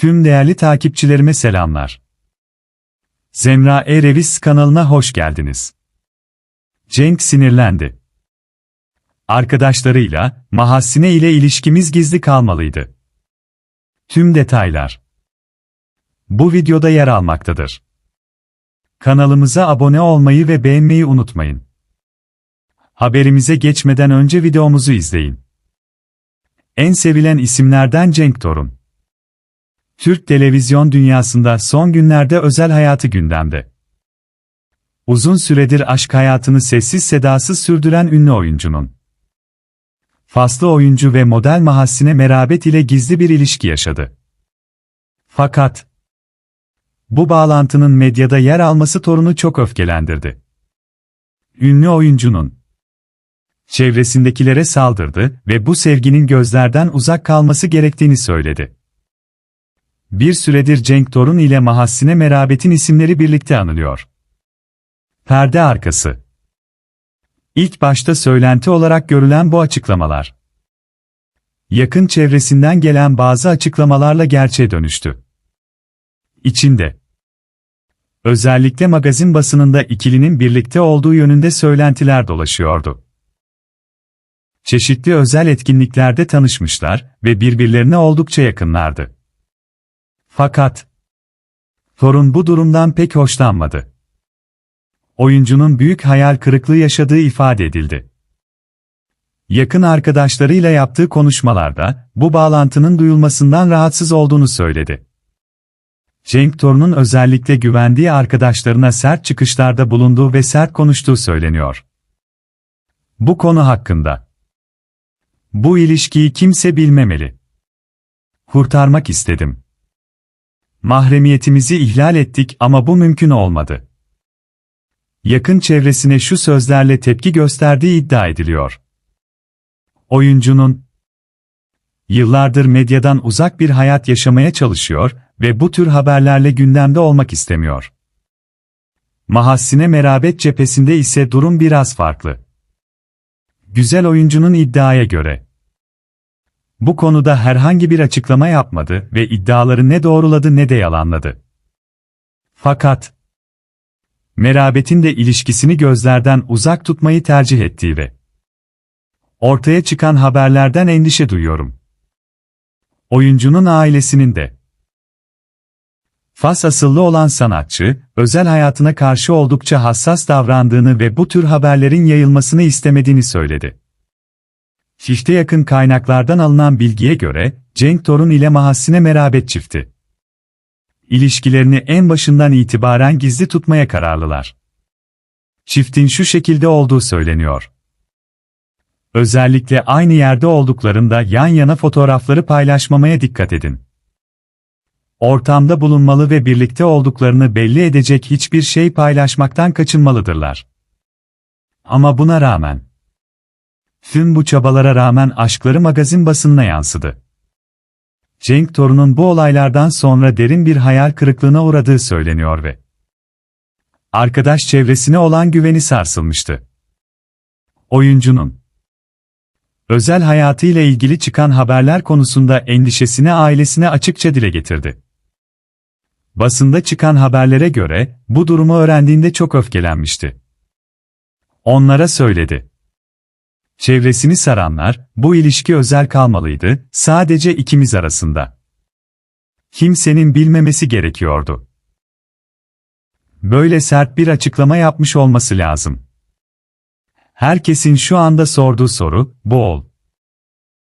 Tüm değerli takipçilerime selamlar. Zemra E. Revis kanalına hoş geldiniz. Cenk sinirlendi. Arkadaşlarıyla, Mahassine ile ilişkimiz gizli kalmalıydı. Tüm detaylar bu videoda yer almaktadır. Kanalımıza abone olmayı ve beğenmeyi unutmayın. Haberimize geçmeden önce videomuzu izleyin. En sevilen isimlerden Cenk Torun. Türk televizyon dünyasında son günlerde özel hayatı gündemde. Uzun süredir aşk hayatını sessiz sedasız sürdüren ünlü oyuncunun. Faslı oyuncu ve model Mahassine Merabet ile gizli bir ilişki yaşadı. Fakat, bu bağlantının medyada yer alması torunu çok öfkelendirdi. Ünlü oyuncunun çevresindekilere saldırdı ve bu sevginin gözlerden uzak kalması gerektiğini söyledi. Bir süredir Cenk Torun ile Mahassine Merabet'in isimleri birlikte anılıyor. Perde arkası İlk başta söylenti olarak görülen bu açıklamalar. Yakın çevresinden gelen bazı açıklamalarla gerçeğe dönüştü. İçinde Özellikle magazin basınında ikilinin birlikte olduğu yönünde söylentiler dolaşıyordu. Çeşitli özel etkinliklerde tanışmışlar ve birbirlerine oldukça yakınlardı. Fakat Torun bu durumdan pek hoşlanmadı. Oyuncunun büyük hayal kırıklığı yaşadığı ifade edildi. Yakın arkadaşlarıyla yaptığı konuşmalarda bu bağlantının duyulmasından rahatsız olduğunu söyledi. Cenk Torun'un özellikle güvendiği arkadaşlarına sert çıkışlarda bulunduğu ve sert konuştuğu söyleniyor. Bu konu hakkında. Bu ilişkiyi kimse bilmemeli. Kurtarmak istedim. Mahremiyetimizi ihlal ettik ama bu mümkün olmadı. Yakın çevresine şu sözlerle tepki gösterdiği iddia ediliyor. Oyuncunun yıllardır medyadan uzak bir hayat yaşamaya çalışıyor ve bu tür haberlerle gündemde olmak istemiyor. Mahassine Merabet cephesinde ise durum biraz farklı. Güzel oyuncunun iddiaya göre bu konuda herhangi bir açıklama yapmadı ve iddiaları ne doğruladı ne de yalanladı. Fakat Merabet'in de ilişkisini gözlerden uzak tutmayı tercih ettiği ve ortaya çıkan haberlerden endişe duyuyorum. Oyuncunun ailesinin de Fas asıllı olan sanatçı, özel hayatına karşı oldukça hassas davrandığını ve bu tür haberlerin yayılmasını istemediğini söyledi. Çifte yakın kaynaklardan alınan bilgiye göre, Cenk Torun ile Mahassine Merabet çifti. İlişkilerini en başından itibaren gizli tutmaya kararlılar. Çiftin şu şekilde olduğu söyleniyor. Özellikle aynı yerde olduklarında yan yana fotoğrafları paylaşmamaya dikkat edin. Ortamda bulunmalı ve birlikte olduklarını belli edecek hiçbir şey paylaşmaktan kaçınmalıdırlar. Ama buna rağmen, tüm bu çabalara rağmen aşkları magazin basınına yansıdı. Cenk Torun'un bu olaylardan sonra derin bir hayal kırıklığına uğradığı söyleniyor ve arkadaş çevresine olan güveni sarsılmıştı. Oyuncunun özel hayatıyla ilgili çıkan haberler konusunda endişesini ailesine açıkça dile getirdi. Basında çıkan haberlere göre, bu durumu öğrendiğinde çok öfkelenmişti. Onlara söyledi. Çevresini saranlar, bu ilişki özel kalmalıydı, sadece ikimiz arasında. Kimsenin bilmemesi gerekiyordu. Böyle sert bir açıklama yapmış olması lazım. Herkesin şu anda sorduğu soru, bu ol.